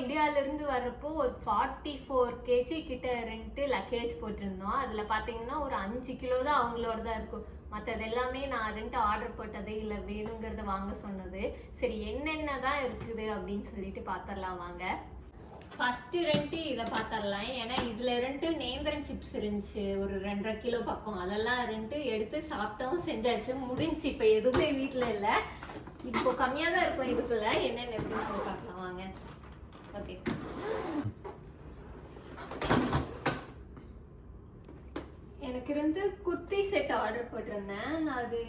இந்தியாவிலேருந்து வர்றப்போ ஒரு ஃபார்ட்டி ஃபோர் கேஜி கிட்ட ரெண்டு லக்கேஜ் போட்டிருந்தோம். அதில் பார்த்தீங்கன்னா ஒரு அஞ்சு கிலோ தான் அவங்களோட தான் இருக்கும். மற்றது எல்லாமே நான் ரெண்டு ஆர்டர் போட்டது இல்லை வேணுங்கிறத வாங்க சொன்னது. சரி என்னென்ன தான் இருக்குது அப்படின்னு சொல்லிட்டு பார்த்துடலாம் வாங்க. ஃபஸ்ட்டு ரெண்டு இதை பார்த்துடலாம் ஏன்னா இதில் ரெண்டு நேந்திரன் சிப்ஸ் இருந்துச்சு ஒரு ரெண்டரை கிலோ பக்கம். அதெல்லாம் ரெண்டு எடுத்து சாப்பிட்டோம் செஞ்சாச்சு. முடிஞ்சு இப்போ எதுவுமே வீட்டில் இல்லை. இப்போ கம்மியாக தான் இருக்கும் இதுக்குள்ள. என்னென்ன இருக்குன்னு சொல்லி பார்க்கலாம் வாங்க. ஓகே எனக்கு இருந்து குர்த்தி செட் ஆர்டர் போட்டிருந்தேன். அது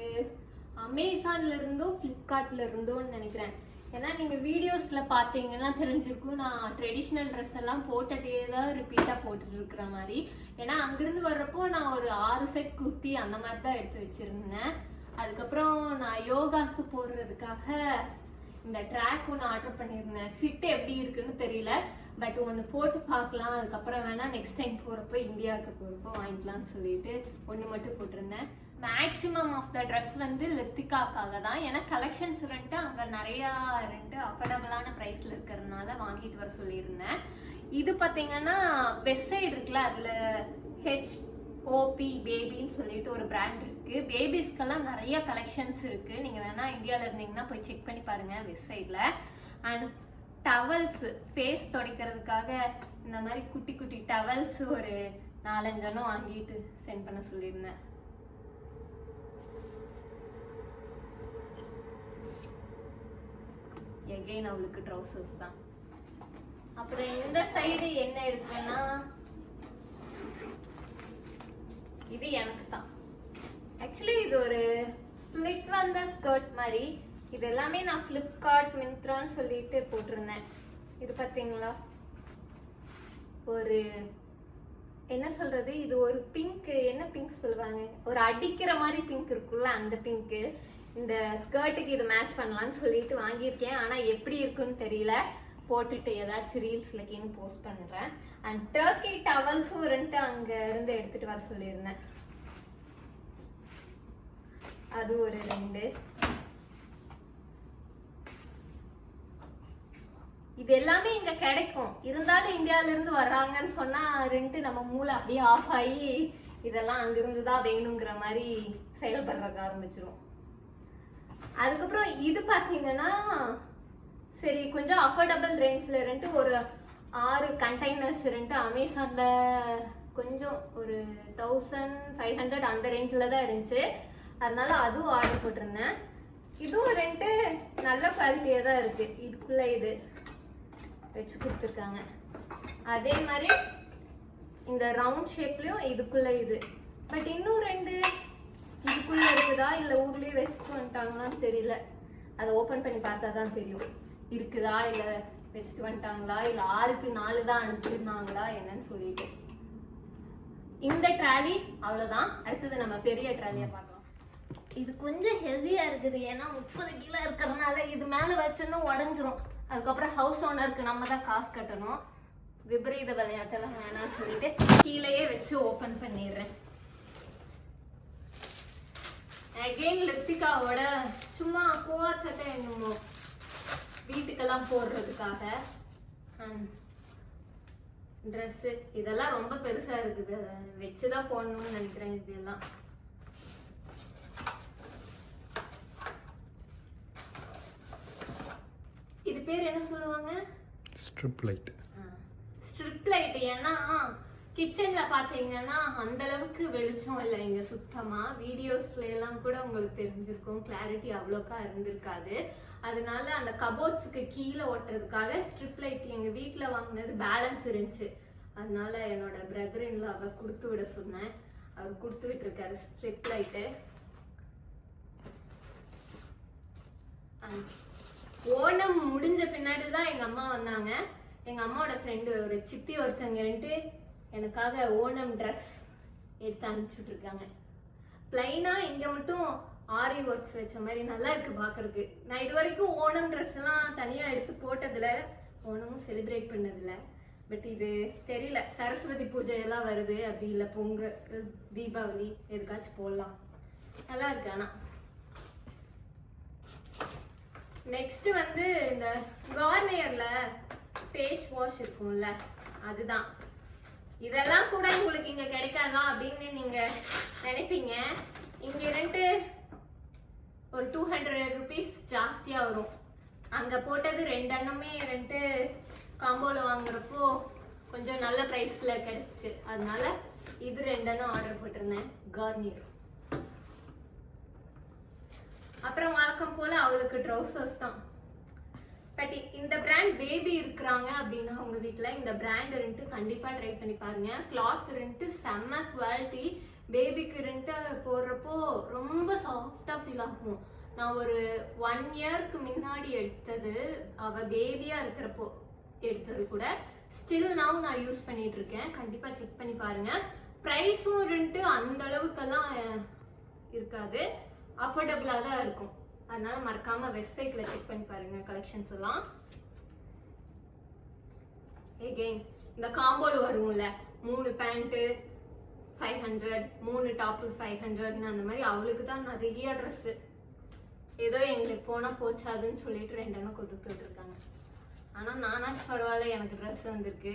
அமேசான்ல இருந்தோ ஃப்ளிப்கார்ட்ல இருந்தோன்னு நினைக்கிறேன். ஏன்னா நீங்க வீடியோஸ்ல பாத்தீங்கன்னா தெரிஞ்சிருக்கும். நான் ட்ரெடிஷ்னல் ட்ரெஸ் எல்லாம் போட்டதே தான் ரிப்பீட்டா போட்டுட்டு இருக்கிற மாதிரி. ஏன்னா அங்கிருந்து வர்றப்போ நான் ஒரு ஆறு செட் குர்த்தி அந்த மாதிரி தான் எடுத்து வச்சிருந்தேன். அதுக்கப்புறம் நான் யோகாவுக்கு போடுறதுக்காக இந்த ட்ராக் ஒன்று ஆர்டர் பண்ணியிருந்தேன். ஃபிட் எப்படி இருக்குன்னு தெரியல. பட் ஒன்று போட்டு பார்க்கலாம். அதுக்கப்புறம் வேணால் நெக்ஸ்ட் டைம் போகிறப்போ இந்தியாவுக்கு போகிறப்போ வாங்கிக்கலாம்னு சொல்லிட்டு ஒன்று மட்டும் போட்டிருந்தேன். மேக்ஸிமம் ஆஃப் த ட்ரெஸ் வந்து லித்திகாக்காக தான். ஏன்னா கலெக்ஷன்ஸ் ரெண்டு அங்கே நிறையா ரெண்டு அஃபோர்டபுளான ப்ரைஸில் இருக்கிறதுனால வாங்கிட்டு வர சொல்லியிருந்தேன். இது பார்த்தீங்கன்னா வெஸ்ட் சைடு இருக்குல்ல அதில் ஹெச் ஓபி பேபின்னு சொல்லிட்டு ஒரு பிராண்ட் இருக்கு. பேபிஸ்க்கெல்லாம் நிறைய கலெக்ஷன்ஸ் இருக்கு. நீங்க வேணா இந்தியாவில் இருந்தீங்கன்னா போய் செக் பண்ணி பாருங்க வெஸ்ட் சைடில் அண்ட் டவல்ஸ் ஃபேஸ் துடைக்கிறதுக்காக இந்த மாதிரி குட்டி குட்டி டவல்ஸ் ஒரு நாலஞ்சனும் வாங்கிட்டு சென்ட் பண்ண சொல்லியிருந்தேன். எகெயின் அவளுக்கு ட்ரௌசர்ஸ் தான். அப்புறம் இந்த சைடு என்ன இருக்குன்னா இது எனக்கு தான் ஆக்சுவலி இது ஒரு ஸ்லிட் வந்த ஸ்கர்ட் மாதிரி. இது எல்லாமே நான் ஃப்ளிப்கார்ட் மிந்த்ரான்னு சொல்லிட்டு போட்டிருந்தேன். இது பார்த்தீங்களா? ஒரு என்ன சொல்றது? இது ஒரு பிங்க் என்ன பிங்க் சொல்லுவாங்க? ஒரு அடிக்கிற மாதிரி பிங்க் இருக்குல்ல அந்த பிங்க் இந்த ஸ்கர்ட்டுக்கு இது மேட்ச் பண்ணலாம்னு சொல்லிட்டு வாங்கியிருக்கேன். ஆனா எப்படி இருக்குன்னு தெரியல. போட்டுட்டு ஏதாச்சும் ரீல்ஸ்ல கேன்னு போஸ்ட் பண்ணுறேன் அண்ட் டர்க்கி டவல்ஸும் ரெண்டு அங்க இருந்து எடுத்துட்டு வர சொல்லியிருந்தேன். அது ஒரு ரெண்டு. இது எல்லாமே இங்க கிடைக்கும். இருந்தாலும் இந்தியால இருந்து வர்றாங்கன்னு சொன்னா ரெண்டு நம்ம மூளை அப்படியே ஆஃப் ஆகி இதெல்லாம் அங்கிருந்து தான் வேணுங்கிற மாதிரி செயல்படுறதுக்கு ஆரம்பிச்சிரும். அதுக்கப்புறம் இது பாத்தீங்கன்னா சரி கொஞ்சம் அஃபோர்டபுள் ரேஞ்சில் ரெண்டு ஒரு ஆறு கண்டெய்னர்ஸ் ரெண்டு அமேசானில் கொஞ்சம் ஒரு தௌசண்ட் ஃபைவ் ஹண்ட்ரட் அந்த ரேஞ்சில் தான் இருந்துச்சு. அதனால அதுவும் ஆர்டர் போட்டிருந்தேன். இதுவும் ரெண்டு நல்ல குவாலிட்டியாக தான் இருக்குது இதுக்குள்ளே இது வச்சு கொடுத்துருக்காங்க. அதே மாதிரி இந்த ரவுண்ட் ஷேப்லேயும் இதுக்குள்ளே இது. பட் இன்னும் ரெண்டு இதுக்குள்ளே இருக்குதா? இல்லை ஊர்லேயே வச்சுட்டு வந்துட்டாங்களான்னு தெரியல. அதை ஓப்பன் பண்ணி பார்த்தா தான் தெரியும். இருக்குதா? இல்லை வச்சுட்டு வந்துட்டாங்களா இல்லை ஆறுக்கு நாலு தான் அனுப்பியிருந்தாங்களா? என்னன்னு சொல்லிட்டு. இந்த ட்ராலி அவ்வளோதான் அடுத்தது நம்ம பெரிய ட்ராலியை பார்க்கலாம். இது கொஞ்சம் ஹெவியாக இருக்குது. ஏன்னா முப்பது கிலோ இருக்கிறதுனால இது மேலே வச்சோன்னா உடஞ்சிரும். அதுக்கப்புறம் ஹவுஸ் ஓனருக்கு நம்ம தான் காசு கட்டணும். விபரீத விளையாட்டெல்லாம் வேணாம்னு சொல்லிட்டு கீழேயே வச்சு ஓப்பன் பண்ணிடுறேன். அகெயின் லித்திகாவோட சும்மா கோவா சட்டை என்னமோ. வீட்டுக்கெல்லாம் போடுறதுக்காக ட்ரெஸ்ஸு இதெல்லாம் ரொம்ப பெருசாக இருக்குது. வச்சு தான் போடணும்னு நினைக்கிறேன் இதெல்லாம். இது பேர் என்ன சொல்லுவாங்க? ஸ்ட்ரிப் லைட் ஸ்ட்ரிப் லைட் ஏன்னா கிச்சன்ல பாத்தீங்கன்னா அந்த அளவுக்கு வெளிச்சம் இல்லை. இங்க சுத்தமா வீடியோஸ்ல எல்லாம் கூட உங்களுக்கு தெரிஞ்சிருக்கும். கிளாரிட்டி அவ்வளோக்கா இருந்திருக்காது. அதனால அந்த கபோர்ட்ஸுக்கு கீழே ஓட்டுறதுக்காக ஸ்ட்ரிப் லைட் எங்க வீட்டில் வாங்கினது பேலன்ஸ் இருந்துச்சு. அதனால என்னோட பிரதர் இன்ல கொடுத்து விட சொன்னேன். அவர் கொடுத்து விட்டுருக்காரு ஸ்ட்ரிப் லைட்டு ஓணம் முடிஞ்ச பின்னாடி தான் எங்க அம்மா வந்தாங்க. எங்க அம்மாவோட ஃப்ரெண்டு ஒரு சித்தி ஒருத்தங்கன்ட்டு எனக்காக ஓணம் ட்ரெஸ் எடுத்து அனுப்பிச்சுட்ருக்காங்க. ப்ளைனாக இங்கே மட்டும் ஆரி ஒர்க்ஸ் வச்ச மாதிரி நல்லா இருக்குது பார்க்குறதுக்கு நான் இது வரைக்கும் ஓணம் ட்ரெஸ் எல்லாம் தனியாக எடுத்து போட்டதுல ஓணமும் செலிப்ரேட் பண்ணதில்ல. பட் இது தெரியல. சரஸ்வதி பூஜை எல்லாம் வருது அப்படி இல்லை பொங்கல் தீபாவளி எதுக்காச்சும் போடலாம். நல்லா இருக்கு ஆனால் நெக்ஸ்ட் வந்து இந்த கார்னியரில் ஃபேஸ் வாஷ் இருக்கும்ல அதுதான். இதெல்லாம் கூட உங்களுக்கு இங்க கிடைக்காதா அப்படின்னு நீங்க நினைப்பீங்க. இங்க ரெண்டு ஒரு டூ ஹண்ட்ரட் ருபீஸ் ஜாஸ்தியா வரும். அங்க போட்டது ரெண்டு அண்ணமே ரெண்டு காம்போல வாங்குறப்போ கொஞ்சம் நல்ல பிரைஸ்ல கிடைச்சிச்சு. அதனால இது ரெண்டெண்ணம் ஆர்டர் போட்டிருந்தேன். கார்னியர் அப்புறம் வழக்கம் போல அவளுக்கு ட்ரௌசர்ஸ் தான். பட் இந்த பிராண்ட் பேபி இருக்கிறாங்க அப்படின்னா உங்கள் வீட்டில் இந்த பிராண்ட் இருந்துட்டு கண்டிப்பாக ட்ரை பண்ணி பாருங்க. கிளாத் இருந்துட்டு செம்ம குவாலிட்டி பேபிக்கு இருந்துட்டு போடுறப்போ ரொம்ப சாஃப்டாக ஃபீல் ஆகும். நான் ஒரு ஒன் இயர்க்கு முன்னாடி எடுத்தது அவ பேபியாக இருக்கிறப்போ எடுத்தது கூட. ஸ்டில் நான் நான் யூஸ் பண்ணிட்டு இருக்கேன். கண்டிப்பாக செக் பண்ணி பாருங்க. ப்ரைஸும் இருந்துட்டு அந்த அளவுக்கெல்லாம் இருக்காது. அஃபோர்டபுளாக தான் இருக்கும். அதனால மறக்காம வெப்சைட்ல செக் பண்ணி பாருங்க கலெக்ஷன்ஸ் எல்லாம். எகெயின் இந்த காம்போல வரும்ல மூணு பேண்ட்டு ஃபைவ் ஹண்ட்ரட் மூணு டாப்பு ஃபைவ் ஹண்ட்ரட்னு அந்த மாதிரி அவளுக்கு தான் நிறைய ட்ரெஸ்ஸு ஏதோ எங்களுக்கு போனால் போச்சாதுன்னு சொல்லிட்டு ரெண்டெண்ணம் கொடுத்துட்டு இருக்காங்க ஆனால் நானாச்சு பரவாயில்ல எனக்கு ட்ரெஸ் வந்திருக்கு.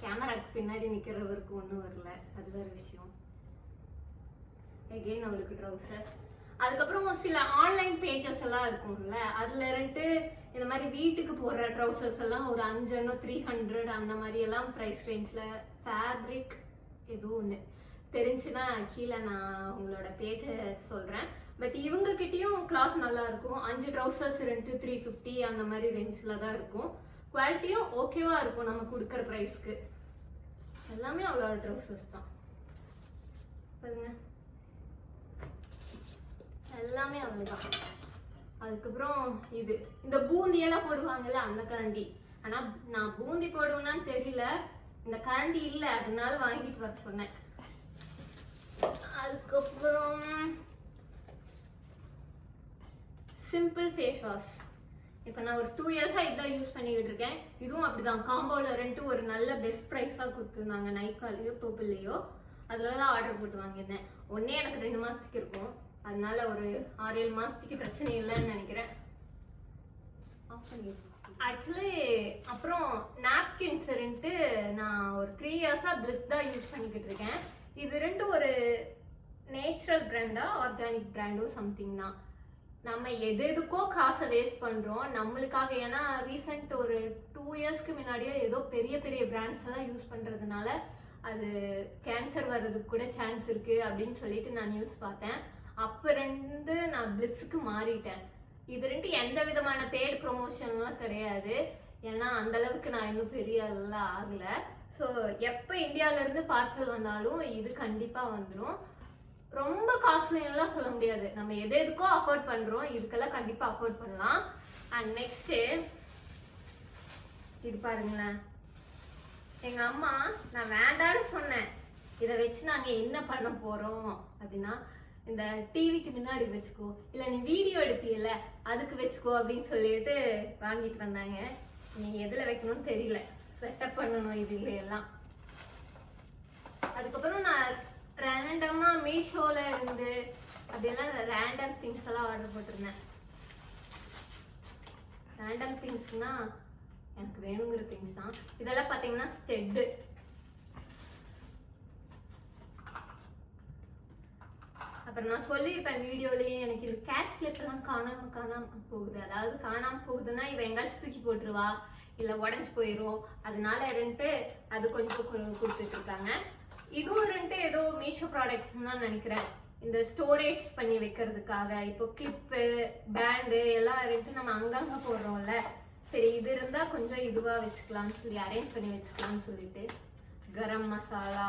கேமராக்கு பின்னாடி நிற்கிறவருக்கு ஒன்றும் வரல. அது வேறு விஷயம். எகெயின் அவளுக்கு ட்ரௌசர் அதுக்கப்புறம் சில ஆன்லைன் பேஜஸ் எல்லாம் இருக்கும்ல அதுல ரெண்டு இந்த மாதிரி வீட்டுக்கு போடுற ட்ரௌசர்ஸ் எல்லாம் ஒரு அஞ்சனோ த்ரீ ஹண்ட்ரட் அந்த மாதிரி எல்லாம் ப்ரைஸ் ரேஞ்ச்ல ஃபேப்ரிக் எதுவும் ஒன்று தெரிஞ்சுன்னா கீழே நான் உங்களோட பேஜை சொல்கிறேன் பட் இவங்க கிட்டேயும் கிளாத் நல்லா இருக்கும். அஞ்சு ட்ரௌசர்ஸ் ரெண்டு த்ரீ ஃபிஃப்டி அந்த மாதிரி ரேஞ்சில் தான் இருக்கும். குவாலிட்டியும் ஓகேவாக இருக்கும் நம்ம கொடுக்குற ப்ரைஸ்க்கு எல்லாமே அவ்வளோ ட்ரௌசர்ஸ் தான் பாருங்க எல்லாமே அவ்வளோதான் அதுக்கப்புறம் இது இந்த பூந்தி எல்லாம் போடுவாங்கல்ல அந்த கரண்டி. ஆனா நான் பூந்தி போடுவேன்னான்னு தெரியல. இந்த கரண்டி இல்ல அதனால வாங்கிட்டு வர சொன்னேன். அதுக்கப்புறம் சிம்பிள் ஃபேஸ் வாஷ் இப்போ நான் ஒரு டூ இயர்ஸாக இதான் யூஸ் பண்ணிக்கிட்டு இருக்கேன். இதுவும் அப்படிதான். காம்போவில் ரெண்டு ஒரு நல்ல பெஸ்ட் ப்ரைஸாக கொடுத்துருந்தாங்க நைக்காலேயோ பர்பிள்லேயோ அதில் தான் ஆர்டர் போட்டு வாங்கியிருந்தேன். ஒன்றே எனக்கு ரெண்டு மாதத்துக்கு இருக்கும். அதனால ஒரு ஆறு ஏழு மாதத்துக்கு பிரச்சனை இல்லைன்னு நினைக்கிறேன். ஆக்சுவலி அப்புறம் நாப்கின்ஸ் நான் ஒரு த்ரீ இயர்ஸாக பிளிஸ் தான் யூஸ் பண்ணிக்கிட்டு இருக்கேன். இது ரெண்டு ஒரு நேச்சுரல் பிராண்டா ஆர்கானிக் பிராண்டோ சம்திங் தான். நம்ம எது எதுக்கோ காசை வேஸ்ட் பண்ணுறோம் நம்மளுக்காக ஏன்னா ரீசெண்ட் ஒரு டூ இயர்ஸ்க்கு முன்னாடியே ஏதோ பெரிய பெரிய பிராண்ட்ஸ் எல்லாம் யூஸ் பண்ணுறதுனால அது கேன்சர் வர்றதுக்கு கூட சான்ஸ் இருக்குது அப்படின்னு சொல்லிட்டு நான் நியூஸ் பார்த்தேன். அப்ப இருந்து நான் பிளிஸ்க்கு மாறிட்டேன். இது ரெண்டு எந்த விதமான பெய்டு ப்ரொமோஷன்லாம் கிடையாது. ஏன்னா அந்த அளவுக்கு நான் இன்னும் பெரிய அளவுலாம் ஆகலை. ஸோ எப்போ இந்தியாவிலேருந்து பார்சல் வந்தாலும் இது கண்டிப்பாக வந்துடும் ரொம்ப காஸ்ட்லியெல்லாம் சொல்ல முடியாது. நம்ம எது எதுக்கோ அஃபோர்ட் பண்ணுறோம் இதுக்கெல்லாம் கண்டிப்பாக அஃபோர்ட் பண்ணலாம். அண்ட் நெக்ஸ்ட்டு இது பாருங்களேன். எங்கள் அம்மா நான் வேண்டான்னு சொன்னேன். இதை வச்சு நாங்கள் என்ன பண்ண போகிறோம் அப்படின்னா இந்த டிவிக்கு முன்னாடி வச்சுக்கோ இல்லை நீ வீடியோ எடுப்பியல அதுக்கு வச்சுக்கோ அப்படின்னு சொல்லிட்டு வாங்கிட்டு வந்தாங்க. நீ எதில் வைக்கணும்னு தெரியல. செட்டப் பண்ணணும் இது எல்லாம். அதுக்கப்புறம் நான் ரேண்டமாக மீஷோவில் இருந்து அப்படியெல்லாம் ரேண்டம் திங்ஸ் எல்லாம் ஆர்டர் போட்டிருந்தேன். ரேண்டம் திங்ஸ்னால் எனக்கு வேணுங்கிற திங்ஸ் தான். இதெல்லாம் பார்த்தீங்கன்னா ஸ்டெட்டு அப்புறம் நான் சொல்லியிருப்பேன் வீடியோலேயே எனக்கு இது கேட்ச் கிளிப்லாம் காணாமல் காணாமல் போகுது. அதாவது காணாமல் போகுதுன்னா இவன் எங்காச்சும் தூக்கி போட்டுருவா இல்லை உடஞ்சி போயிடும் அதனால ரெண்டு அது கொஞ்சம் கு- கொடுத்துட்டு இருக்காங்க. இதுவும் ரெண்டு ஏதோ மீஷோ ப்ராடக்ட் தான் நினைக்கிறேன். இந்த ஸ்டோரேஜ் பண்ணி வைக்கிறதுக்காக இப்போ கிளிப்பு பேண்டு எல்லாம் ரெண்டு நம்ம அங்கங்கே போடுறோம்ல. சரி இது இருந்தால் கொஞ்சம் இதுவாக வச்சுக்கலாம்னு சொல்லி அரேஞ்ச் பண்ணி வச்சுக்கலாம்னு சொல்லிட்டு கரம் மசாலா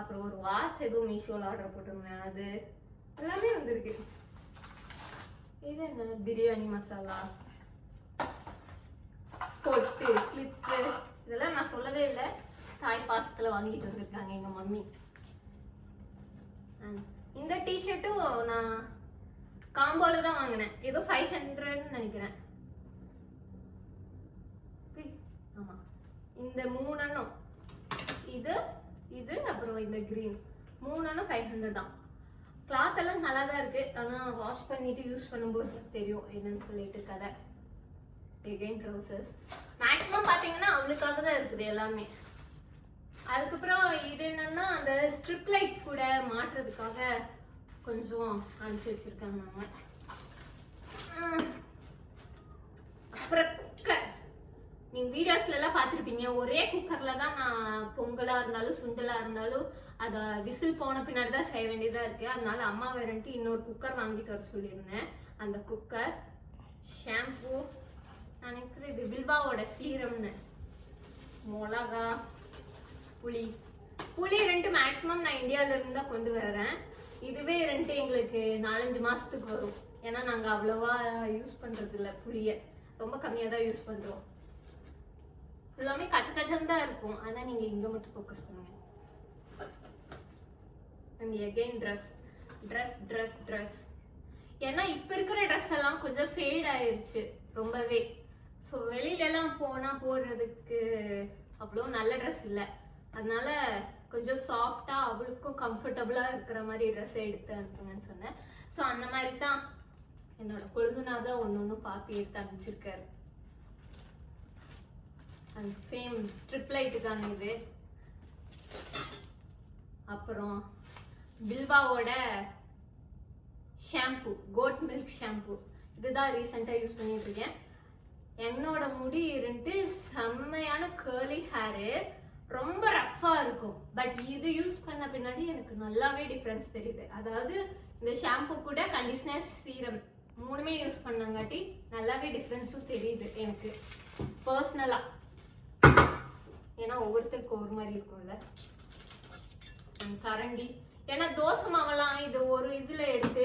அப்புறம் ஒரு வாட்ச் எதுவும் மீஷோவில் ஆர்டர் போட்டிருந்தேன். அது எல்லாமே வந்திருக்கு. இது என்ன? பிரியாணி மசாலா. பொட்டு கிளிப்பு இதெல்லாம் நான் சொல்லவே இல்லை. தாய் பாசத்தில் வாங்கிட்டு வந்திருக்காங்க எங்கள் மம்மி. இந்த டிஷர்ட்டும் நான் காம்போல தான் வாங்கினேன். ஏதோ ஃபைவ் ஹண்ட்ரட்னு நினைக்கிறேன். ஆமாம் இந்த மூணெண்ணும் இது இது அப்புறம் இந்த க்ரீன் மூணுன்னா ஃபைவ் ஹண்ட்ரட் தான். கிளாத் எல்லாம் நல்லா தான் இருக்கு. ஆனால் வாஷ் பண்ணிட்டு யூஸ் பண்ணும்போது தெரியும் என்னன்னு சொல்லிட்டு கதை. எகைன் ட்ரௌசர்ஸ் மேக்ஸிமம் பார்த்தீங்கன்னா அவளுக்காக தான் இருக்குது எல்லாமே. அதுக்கப்புறம் இது என்னன்னா அந்த ஸ்ட்ரிப் லைட் கூட மாட்டுறதுக்காக கொஞ்சம் அனுப்பிச்சு வச்சிருக்காங்க அவங்க. அப்புறம் நீங்கள் வீடியோஸ்லலாம் பார்த்துருப்பீங்க. ஒரே குக்கரில் தான் நான் பொங்கலாக இருந்தாலும் சுண்டலாக இருந்தாலும் அதை விசில் போன பின்னாடி தான் செய்ய வேண்டியதாக இருக்குது அதனால அம்மா வேறன்ட்டு இன்னொரு குக்கர் வாங்கிட்டு வர சொல்லியிருந்தேன். அந்த குக்கர் ஷாம்பூ நினைக்கிறேன் இது பில்பாவோட சீரம்னு. மிளகா புளி. புளி ரெண்டு மேக்ஸிமம் நான் இந்தியாவிலேருந்து தான் கொண்டு வர்றேன். இதுவே ரெண்டு எங்களுக்கு நாலஞ்சு மாதத்துக்கு வரும். ஏன்னா நாங்கள் அவ்வளோவா யூஸ் பண்ணுறதில்ல புளியை. ரொம்ப கம்மியாக தான் யூஸ் பண்ணுறோம் எல்லாமே கச்ச கச்சன்னு தான் இருக்கும். ஆனால் நீங்கள் இங்கே மட்டும் ஃபோக்கஸ் பண்ணுங்க. And again dress dress dress dress ஏன்னா இப்போ இருக்கிற ட்ரெஸ் எல்லாம் கொஞ்சம் ஃபேட் ஆயிருச்சு ரொம்பவே. ஸோ வெளியிலலாம் போனால் போடுறதுக்கு அவ்வளோ நல்ல ட்ரெஸ் இல்லை. அதனால கொஞ்சம் சாஃப்டாக அவளுக்கும் கம்ஃபர்டபுளாக இருக்கிற மாதிரி ட்ரெஸ் எடுத்து அனுப்புங்கன்னு சொன்னேன். ஸோ அந்த மாதிரி தான் என்னோட கொழுந்துனா தான் ஒன்று ஒன்று பார்த்து எடுத்து அனுப்பிச்சிருக்காரு. அந்த சேம் ஸ்ட்ரிப் லைட்டுக்கான இது. அப்புறம் பில்பாவோட ஷாம்பு கோட் மில்க் ஷாம்பு இதுதான் ரீசெண்டாக யூஸ் பண்ணிட்டு இருக்கேன். என்னோட முடி இருந்துட்டு செம்மையான கேர்லி ஹேரு ரொம்ப ரஃப்பாக இருக்கும். பட் இது யூஸ் பண்ண பின்னாடி எனக்கு நல்லாவே டிஃப்ரென்ஸ் தெரியுது. அதாவது இந்த ஷாம்பு கூட கண்டிஷனர் சீரம் மூணுமே யூஸ் பண்ணங்காட்டி நல்லாவே டிஃப்ரென்ஸும் தெரியுது எனக்கு. பர்சனலாக ஏன்னா ஒவ்வொருத்தருக்கு ஒரு மாதிரி இருக்கும்ல. கரண்டி. ஏன்னா தோசை மாவெல்லாம் இது ஒரு இதுல எடுத்து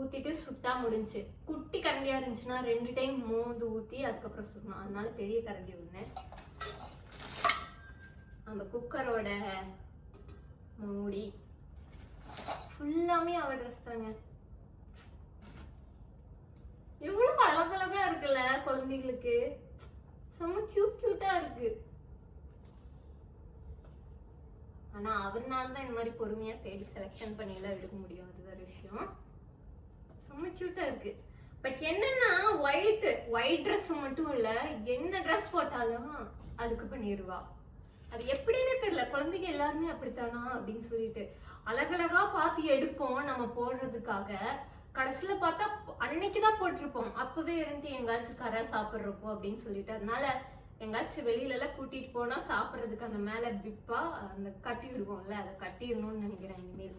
ஊத்திட்டு சுட்டா முடிஞ்சுச்சு குட்டி கரண்டியா இருந்துச்சுன்னா ரெண்டு டைம் மோந்து ஊத்தி அதுக்கப்புறம் சுடணும். அதனால பெரிய கரண்டி ஒண்ணு. அந்த குக்கரோட மூடி. ஃபுல்லாமே அவ ட்ரெஸ் தாங்க. இவ்வளவு அழகழகா இருக்குல்ல குழந்தைகளுக்கு. செம்ம கியூட் கியூட்டா இருக்கு. ஆனா அவர்னால தான் இந்த மாதிரி பொறுமையா தேடி செலெக்ஷன் பண்ணி எல்லாம் எடுக்க முடியும். அது வேற விஷயம். செம்ம கியூட்டா இருக்கு. பட் என்னன்னா ஒயிட் ஒயிட் ட்ரெஸ் மட்டும் இல்ல என்ன ட்ரெஸ் போட்டாலும் அழுக்கு பண்ணிடுவா அது எப்படின்னு தெரியல. குழந்தைங்க எல்லாருமே அப்படித்தானா அப்படின்னு சொல்லிட்டு அழகழகா பார்த்து எடுப்போம் நம்ம போடுறதுக்காக. கடைசியில பார்த்தா அன்னைக்கு தான் போட்டிருப்போம். அப்பவே இருந்து எங்காச்சும் கரை சாப்பிட்றப்போ அப்படின்னு சொல்லிட்டு. அதனால எங்காச்சும் வெளியில எல்லாம் கூட்டிட்டு போனா சாப்பிட்றதுக்கு அந்த மேல பிப்பா அந்த கட்டி விடுவோம்ல அதை கட்டிடணும்னு நினைக்கிறேன் இனிமேல்.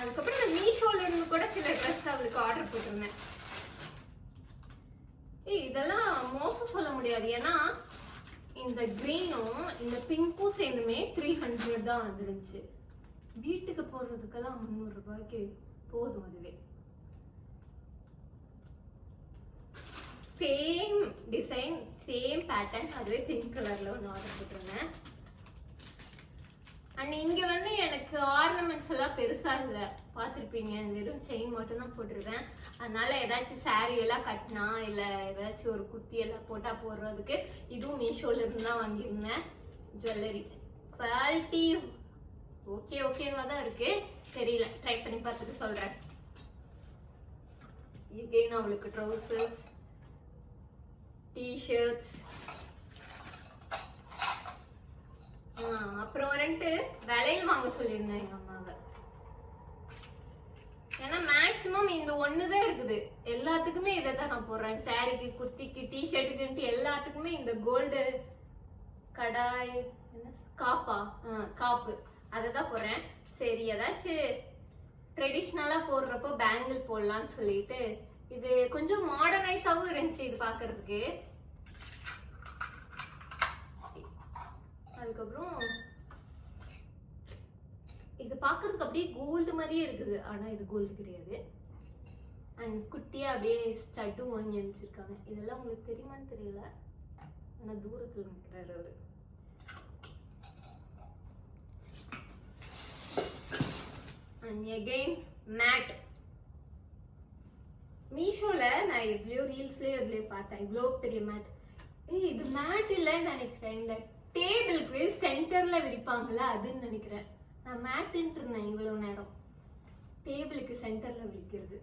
அதுக்கப்புறம் இந்த மீஷோல இருந்து கூட சில ட்ரெஸ் அவளுக்கு ஆர்டர் போட்டிருந்தேன். ஏய் இதெல்லாம் மோசம் சொல்ல முடியாது. ஏன்னா இந்த கிரீனும் இந்த பிங்க்கும் சேர்ந்துமே த்ரீ ஹண்ட்ரட் தான் வந்துருந்துச்சு வீட்டுக்கு போகிறதுக்கெல்லாம் முந்நூறு ரூபாய்க்கு போதும் அதுவே. சேம் டிசைன் சேம் பேட்டர்ன் அதுவே பிங்க் கலரில் ஒன்று ஆர்டர் போட்டிருந்தேன். அண்ட் இங்கே வந்து எனக்கு ஆர்னமெண்ட்ஸ் எல்லாம் பெருசாக இல்லை. பார்த்துருப்பீங்க வெறும் செயின் மட்டும் தான் போட்டிருக்கேன். அதனால ஏதாச்சும் saree எல்லாம் கட்டினா இல்லை ஏதாச்சும் ஒரு குத்தி எல்லாம் போட்டால் போடுறதுக்கு இதுவும் மீஷோல இருந்து தான் வாங்கியிருந்தேன் ஜுவல்லரி குவாலிட்டி ஓகே ஓகேவா தான் இருக்கு. தெரியல. ட்ரை பண்ணி பார்த்துட்டு சொல்றேன். எகெயின் அவளுக்கு ட்ரௌசர்ஸ் டிஷர்ட்ஸ் அப்புறம் வந்துட்டு விலையில் வாங்க சொல்லியிருந்தேன் எங்கள் அம்மாவை. ஏன்னா மேக்ஸிமம் இந்த ஒன்று தான் இருக்குது. எல்லாத்துக்குமே இதை தான் நான் போடுறேன். சாரிக்கு குத்திக்கு டிஷர்ட்டுக்குன்ட்டு எல்லாத்துக்குமே இந்த கோல்டு கடாய் என்ன? காப்பா. ஆ, காப்பு. அதை தான் போடுறேன். சரி ஏதாச்சும் ட்ரெடிஷ்னலாக போடுறப்போ பேங்கிள் போடலான்னு சொல்லிட்டு இது கொஞ்சம் மாடர்னைஸாகவும் இருந்துச்சு இது பார்க்கறதுக்கு. அதுக்கப்புறம் பார்க்கறதுக்கு அப்படியே கோல்டு மாதிரியே இருக்குது. ஆனால் இது கோல்டு கிடையாது. அண்ட் குட்டியாக அப்படியே ஸ்டட்டும் வாங்கி அனுப்பிச்சிருக்காங்க. இதெல்லாம் உங்களுக்கு தெரியுமான்னு தெரியல. ஆனால் தூரத்தில் நிற்கிறாரு அவர். அண்ட் எகெயின் மேட் மீஷோவில் நான் எதுலேயோ ரீல்ஸ்லேயோ எதுலேயோ பார்த்தேன். இவ்வளோ பெரிய மேட் ஏய் இது மேட் இல்லைன்னு நினைக்கிறேன். இந்த டேபிளுக்கு சென்டரில் விரிப்பாங்கல்ல அதுன்னு நினைக்கிறேன். நான் மேட்டுன்ட்டு இருந்தேன் இவ்வளோ நேரம். டேபிளுக்கு சென்டரில் விழிக்கிறது.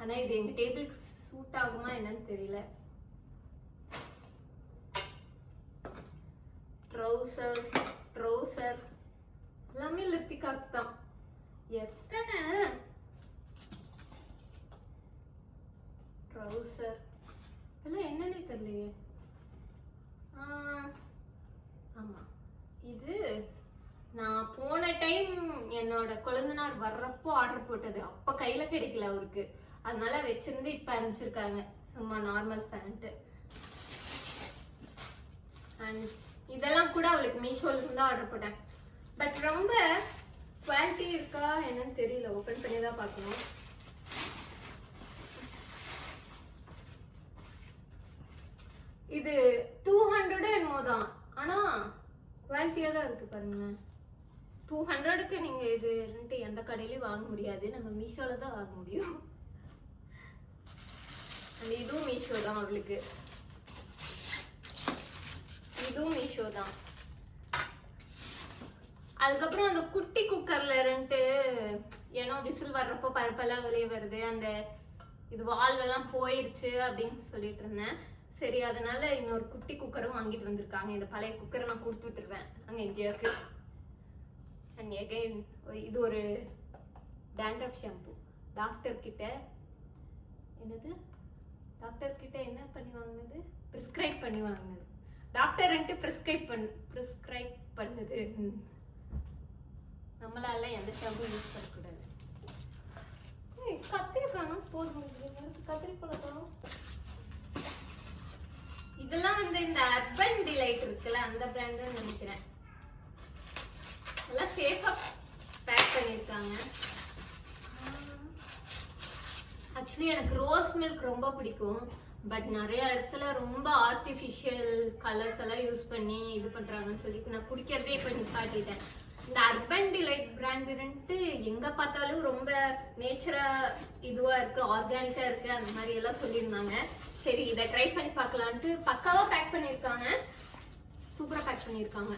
ஆனால் இது எங்கள் டேபிளுக்கு சூட் ஆகுமா என்னன்னு தெரியல. ட்ரௌசர்ஸ் ட்ரௌசர் எல்லாமே லிப்டிகாக்கு தான். எத்தனை? ட்ரௌசர் இதெல்லாம் என்னன்னே தெரியலையே. ஆமாம் இது நான் போன டைம் என்னோட கொழுந்தனார் வர்றப்போ ஆர்டர் போட்டது. அப்ப கையில கிடைக்கல அவருக்கு. அதனால வச்சிருந்து இப்ப அனுப்பிச்சிருக்காங்க. சும்மா நார்மல் பேண்ட்டு அண்ட் இதெல்லாம் கூட அவளுக்கு மீஷோலிருந்து தான் ஆர்டர் போட்டேன். பட் ரொம்ப குவாலிட்டி இருக்கா என்னன்னு தெரியல. ஓபன் பண்ணி தான் பார்க்கணும். இது டூ ஹண்ட்ரட் என்னமோ தான். ஆனா குவாலிட்டியா தான் இருக்கு பாருங்களேன். டூ ஹண்ட்ரடுக்கு நீங்க இது ரெண்டு எந்த கடையிலயும் வாங்க முடியாது. நம்ம மீஷோல தான் வாங்க முடியும். And இதுவும் மீஷோ தான் அவளுக்கு. இதுவும் மீஷோ தான். அதுக்கப்புறம் அந்த குட்டி குக்கர்ல ரெண்டு ஏனோ விசில் வர்றப்போ பருப்பெல்லாம் வெளியே வருது. அந்த இது வால்வ் எல்லாம் போயிருச்சு அப்படின்னு சொல்லிட்டு இருந்தேன். சரி அதனால இன்னொரு குட்டி குக்கரும் வாங்கிட்டு வந்திருக்காங்க. இந்த பழைய குக்கரை நான் கொடுத்து விட்டுருவேன். அங்கே இந்தியாவுக்கு எகைன் இது ஒரு டேண்ட்ரஃப் ஷாம்பு டாக்டர் கிட்ட என்னது? டாக்டர் கிட்ட என்ன பண்ணி வாங்கினது? ப்ரிஸ்கிரைப் பண்ணி வாங்கினது. டாக்டர் வந்துட்டு ப்ரிஸ்கிரைப் பண் ப்ரிஸ்கிரைப் பண்ணுது. நம்மளால எந்த ஷாம்பும் யூஸ் பண்ணக்கூடாது. கத்திரிக்காய் கத்திரி காணும் போதும். இதெல்லாம் வந்து இந்த அர்பன் டிலைட் இருக்குல்ல அந்த பிராண்ட் நினைக்கிறேன். எல்லாம் சேஃபாக பேக் பண்ணியிருக்காங்க ஆக்சுவலி எனக்கு ரோஸ் மில்க் ரொம்ப பிடிக்கும். பட் நிறைய இடத்துல ரொம்ப ஆர்டிஃபிஷியல் கலர்ஸ் எல்லாம் யூஸ் பண்ணி இது பண்ணுறாங்கன்னு சொல்லிட்டு நான் குடிக்கிறதே இப்போ நிப்பாட்டிட்டேன். இந்த அர்பன் டிலைட் பிராண்டுன்ட்டு எங்கே பார்த்தாலும் ரொம்ப நேச்சராக இதுவாக இருக்குது ஆர்கானிக்காக இருக்குது அந்த மாதிரி எல்லாம் சொல்லியிருந்தாங்க. சரி இதை ட்ரை பண்ணி பார்க்கலான்ட்டு பக்காவாக பேக் பண்ணியிருக்காங்க. சூப்பராக பேக் பண்ணியிருக்காங்க.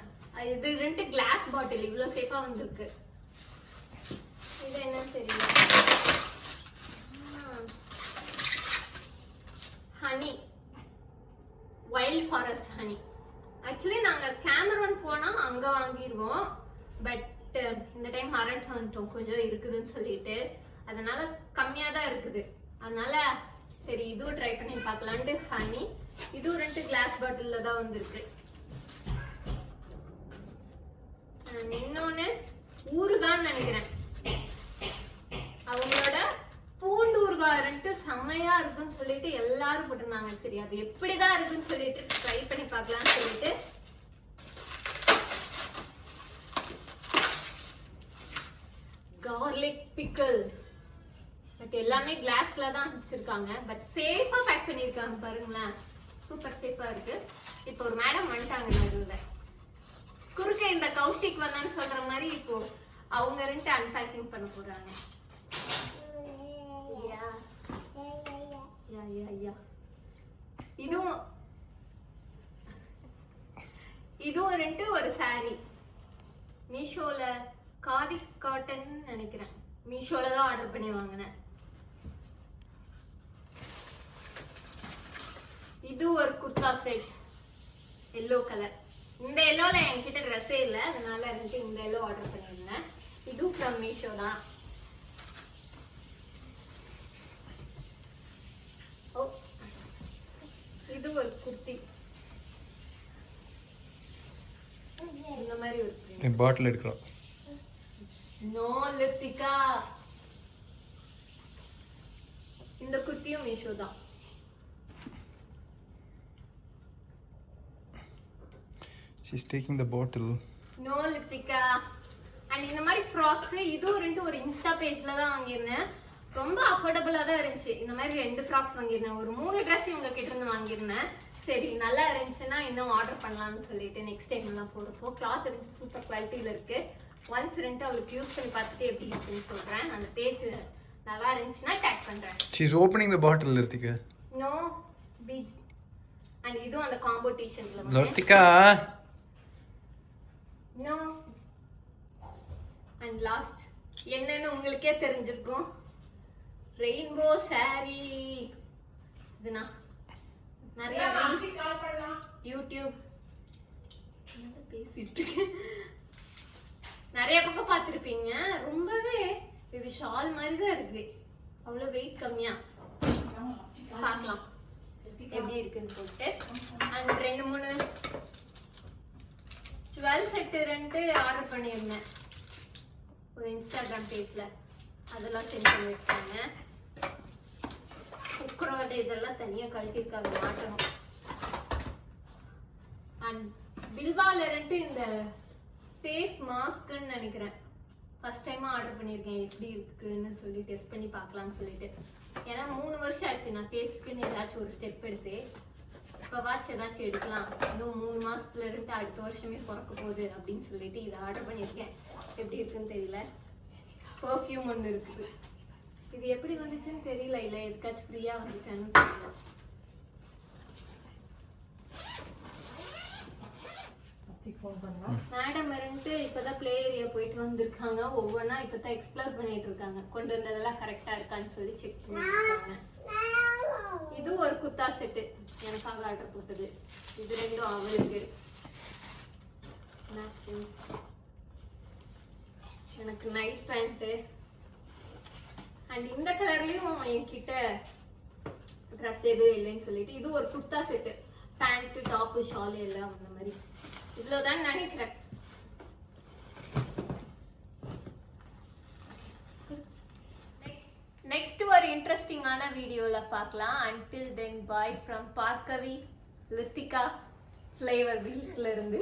இது ரெண்டு கிளாஸ் பாட்டில் இவ்வளோ சேஃபாக வந்திருக்கு. இது என்ன தெரியல. Honey wild forest honey actually நாங்கள் கேமரன் போனால் அங்கே வாங்கிடுவோம் பட் இந்த டைம் அரண்ட் வந்துட்டோம் கொஞ்சம் இருக்குதுன்னு சொல்லிட்டு அதனால கம்மியாக தான் இருக்குது. அதனால சரி இதுவும் ட்ரை பண்ணி பார்க்கலான்ட்டு ஹனி இதுவும் ரெண்டு கிளாஸ் பாட்டிலில் தான் வந்திருக்கு. இன்னொன்று இன்னொன்னு ஊறுகான்னு நினைக்கிறேன். அவங்களோட பூண்டு ஊறுகாய்ன்ட்டு செம்மையா இருக்குன்னு சொல்லிட்டு எல்லாரும் போட்டிருந்தாங்க. சரி அது எப்படிதான் இருக்குன்னு சொல்லிட்டு ட்ரை பண்ணி பார்க்கலாம்னு சொல்லிட்டு. கார்லிக் பிக்கல் பட் எல்லாமே கிளாஸ்ல தான் வச்சிருக்காங்க. பட் சேஃபா பேக் பண்ணிருக்காங்க பாருங்களேன். சூப்பர் சேஃபா இருக்கு. இப்போ ஒரு மேடம் வந்துட்டாங்க நடுவில். குறுக்க இந்த கௌஷிக் வந்தான்னு சொல்ற மாதிரி இப்போ அவங்க ரெண்டு அன்பேக்கிங் பண்ண போறாங்க. இதுவும் இதுவும் ரெண்டு ஒரு saree. மீஷோல காதி காட்டன் நினைக்கிறேன். மீஷோல தான் ஆர்டர் பண்ணி வாங்கினேன். இது ஒரு குர்தா செட் எல்லோ கலர் இந்த எல்லோல என்கிட்ட ட்ரெஸ்ஸே இல்லை. அதனால எனக்கு இந்த எல்லோ ஆர்டர் பண்ணியிருந்தேன். இதுவும் ஃப்ரம் மீஷோ தான். ஓ. இது ஒரு குர்த்தி. இந்த மாதிரி ஒரு. பாட்டில் எடுக்கலாம். நோ லிப்டிகா இந்த குர்த்தியும் மீஷோ தான். She's taking the bottle no Lithika and இந்த மாதிரி ஃப்ராக்ஸ் இதுவும் ரெண்டு ஒரு இன்ஸ்டா பேஜ்ல தான் வாங்கியிருந்தேன். ரொம்ப அஃபோர்டபுளாக தான் இருந்துச்சு. இந்த மாதிரி ரெண்டு ஃப்ராக்ஸ் வாங்கியிருந்தேன். ஒரு மூணு ட்ரெஸ் இவங்க கிட்ட இருந்து வாங்கியிருந்தேன். சரி நல்லா இருந்துச்சுன்னா இன்னும் ஆர்டர் பண்ணலாம்னு சொல்லிட்டு நெக்ஸ்ட் டைம் எல்லாம் போடுறப்போ கிளாத் சூப்பர் குவாலிட்டியில் இருக்கு. ஒன்ஸ் ரெண்டு அவளுக்கு யூஸ் பண்ணி பார்த்துட்டு எப்படி இருக்குன்னு சொல்றேன். அந்த பேஜ் நல்லா இருந்துச்சுன்னா டேக் பண்றேன். She's opening the bottle Lithika no beach and இதுவும் அந்த காம்போ டிஷர்ட்ல வந்து No. And last, என்னன்னு உங்களுக்கே தெரிஞ்சிருக்கும். Rainbow saree. இதுனா நிறைய யூடியூப் பேசிட்டு இருக்கேன்? நிறைய பக்கம் பார்த்துருப்பீங்க. ரொம்பவே இது ஷால் மாதிரி தான் இருக்கு. அவ்வளோ வெயிட் கம்மியா. பார்க்கலாம். எப்படி இருக்குன்னு போட்டு. அண்ட் ரெண்டு மூணு டுவெல் செட்டு ரெண்டு ஆர்டர் பண்ணியிருந்தேன். ஒரு இன்ஸ்டாகிராம் பேஜில். அதெல்லாம் சென்ட் பண்ணியிருக்காங்க. குக்கரோட இதெல்லாம் தனியாக கழட்டியிருக்காங்க மாட்டணும். அண்ட் பில்வாவில் ரெண்டு இந்த ஃபேஸ் மாஸ்க்குன்னு நினைக்கிறேன். ஃபர்ஸ்ட் டைமாக ஆர்டர் பண்ணியிருக்கேன் எப்படி இருக்குன்னு சொல்லி டெஸ்ட் பண்ணி பார்க்கலாம்னு சொல்லிட்டு. ஏன்னா மூணு வருஷம் ஆச்சு நான் ஃபேஸ்க்குன்னு ஏதாச்சும் ஒரு ஸ்டெப் எடுத்து. இப்போ வாட்ச் ஏதாச்சும் எடுக்கலாம். இன்னும் மூணு மாசத்துல இருந்து அடுத்த வருஷமே பிறக்க போகுது அப்படின்னு சொல்லிட்டு இதை ஆர்டர் பண்ணியிருக்கேன். எப்படி இருக்குன்னு தெரியல. பர்ஃப்யூம் ஒன்று இருக்குது இது எப்படி வந்துச்சுன்னு தெரியல. இல்லை எதுக்காச்சும் ஃப்ரீயாக வந்துச்சான்னு தெரியல. மேடம் இருந்துட்டு இப்பதான் பிளே ஏரியா போயிட்டு வந்திருக்காங்க. ஒவ்வொன்றா இப்பதான் எக்ஸ்ப்ளோர் பண்ணிட்டு இருக்காங்க. கொண்டு வந்ததெல்லாம் கரெக்டா இருக்கான்னு சொல்லி செக் பண்ணிருக்காங்க இது ஒரு குத்தா செட்டு. எனக்காக ஆர்டர் போட்டது. இது ரெண்டும் அவளுக்கு. எனக்கு நைட் பேண்ட்டு அண்ட் இந்த கலர்லயும் என்கிட்ட ட்ரெஸ் எதுவும் இல்லைன்னு சொல்லிட்டு இது ஒரு kurta set. Pant top shawl எல்லாம் அந்த மாதிரி. இவ்வளோதான் நினைக்கிறேன் நெக்ஸ்ட் ஒரு இன்ட்ரெஸ்டிங்கான வீடியோவில் பார்க்கலாம். Until then bye from Bhargavi Lithika flavour வீல்ஸ்ல இருந்து.